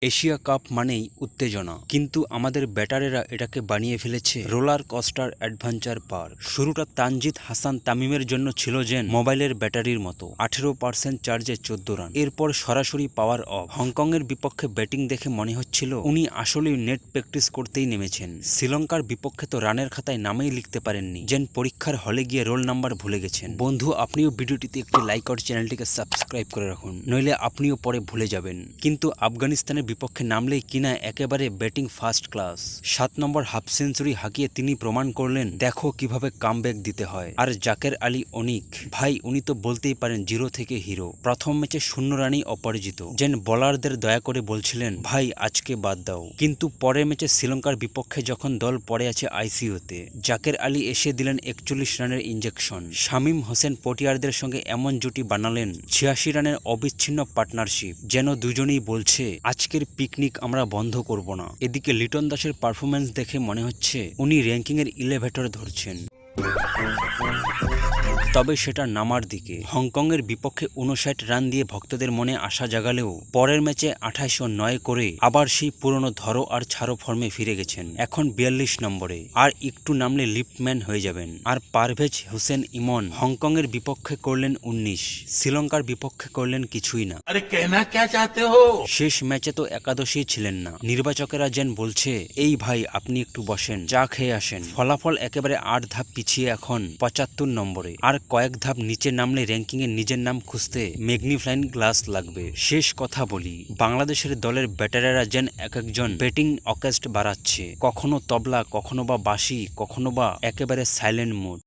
Asia cup মানেই উত্তেজনা। কিন্তু আমাদের ব্যাটারেরা এটাকে বানিয়ে ফেলেছে রোলার কস্টার অ্যাডভেঞ্চার পার্ক। শুরুটা তানজিদ হাসান তামিমের জন্য ছিল যেন মোবাইলের ব্যাটারির মতো। আঠেরো পার্সেন্ট চার্জে চোদ্দ রান। এরপর সরাসরি পাওয়ার অফ। হংকংয়ের বিপক্ষে ব্যাটিং দেখে মনে হচ্ছিল উনি আসলেই নেট প্র্যাকটিস করতেই নেমেছেন। শ্রীলঙ্কার বিপক্ষে তো রানের খাতায় নামেই লিখতে পারেননি। যেন পরীক্ষার হলে গিয়ে রোল নাম্বার ভুলে গেছেন। বন্ধু, আপনিও ভিডিওটিতে একটি লাইক আর চ্যানেলটিকে সাবস্ক্রাইব করে রাখুন, নইলে আপনিও পরে ভুলে যাবেন। কিন্তু আফগানিস্তানের বিপক্ষে নামলেই কিনা একেবারে ব্যাটিং ফার্স্ট ক্লাস সাত নম্বর হাফ সেঞ্চুরি হাঁকিয়ে তিনি প্রমাণ করলেন, দেখো কীভাবে কামব্যাক দিতে হয়। আর জাকের আলী অনিক, ভাই, উনি তো বলতেই পারেন জিরো থেকে হিরো প্রথম ম্যাচে শূন্য রানই অপরাজিত। যেন বলারদের দয়া করে বলছিলেন, ভাই, আজকে বাদ দাও। কিন্তু পরের ম্যাচে শ্রীলঙ্কার বিপক্ষে যখন দল পড়ে আছে আইসিইউতে, জাকের আলী এসে দিলেন একচল্লিশ রানের ইঞ্জেকশন শামীম হোসেন পটিয়ারদের সঙ্গে এমন জুটি বানালেন, ছিয়াশি রানের অবিচ্ছিন্ন পার্টনারশিপ, যেন দুজনেই বলছে, আজকের পিকনিক আমরা বন্ধ করব না। এদিকে লিটন দাসের পারফরমেন্স দেখে মনে হচ্ছে, উনি র্যাঙ্কিংয়ের ইলেভেটর ধরছেন। তবে সেটা নামার দিকে। হংকংয়ের বিপক্ষে উনষাট রান দিয়ে ভক্তদের মনে আশা জাগালেও পরের ম্যাচে আঠাশশো নয় করে আবার সেই পুরনো ধরো আর ছাড়ো ফর্মে ফিরে গেছেন। এখন বিয়াল্লিশ নম্বরে। আর একটু নামলে লিপম্যান হয়ে যাবেন। আর পারভেজ হোসেন ইমন হংকংয়ের বিপক্ষে করলেন উনিশ। শ্রীলঙ্কার বিপক্ষে করলেন কিছুই না। শেষ ম্যাচে তো একাদশী ছিলেন না। নির্বাচকেরা যেন বলছে এই ভাই আপনি একটু বসেন চা খেয়ে আসেন। ফলাফল একেবারে আট ধাপ পিছিয়ে এখন পঁচাত্তর নম্বরে। আর কয়েক ধাপ নিচে নামলে র্যাঙ্কিং এ নিজের নাম খুঁজতে ম্যাগনিফ্লাইন গ্লাস লাগবে। শেষ কথা বলি, বাংলাদেশের দলের ব্যাটারেরা যেন এক একজন ব্যাটিং অকেস্ট বাড়াচ্ছে। কখনো তবলা, কখনো বা বাঁশি, কখনো বা একেবারে সাইলেন্ট মোড।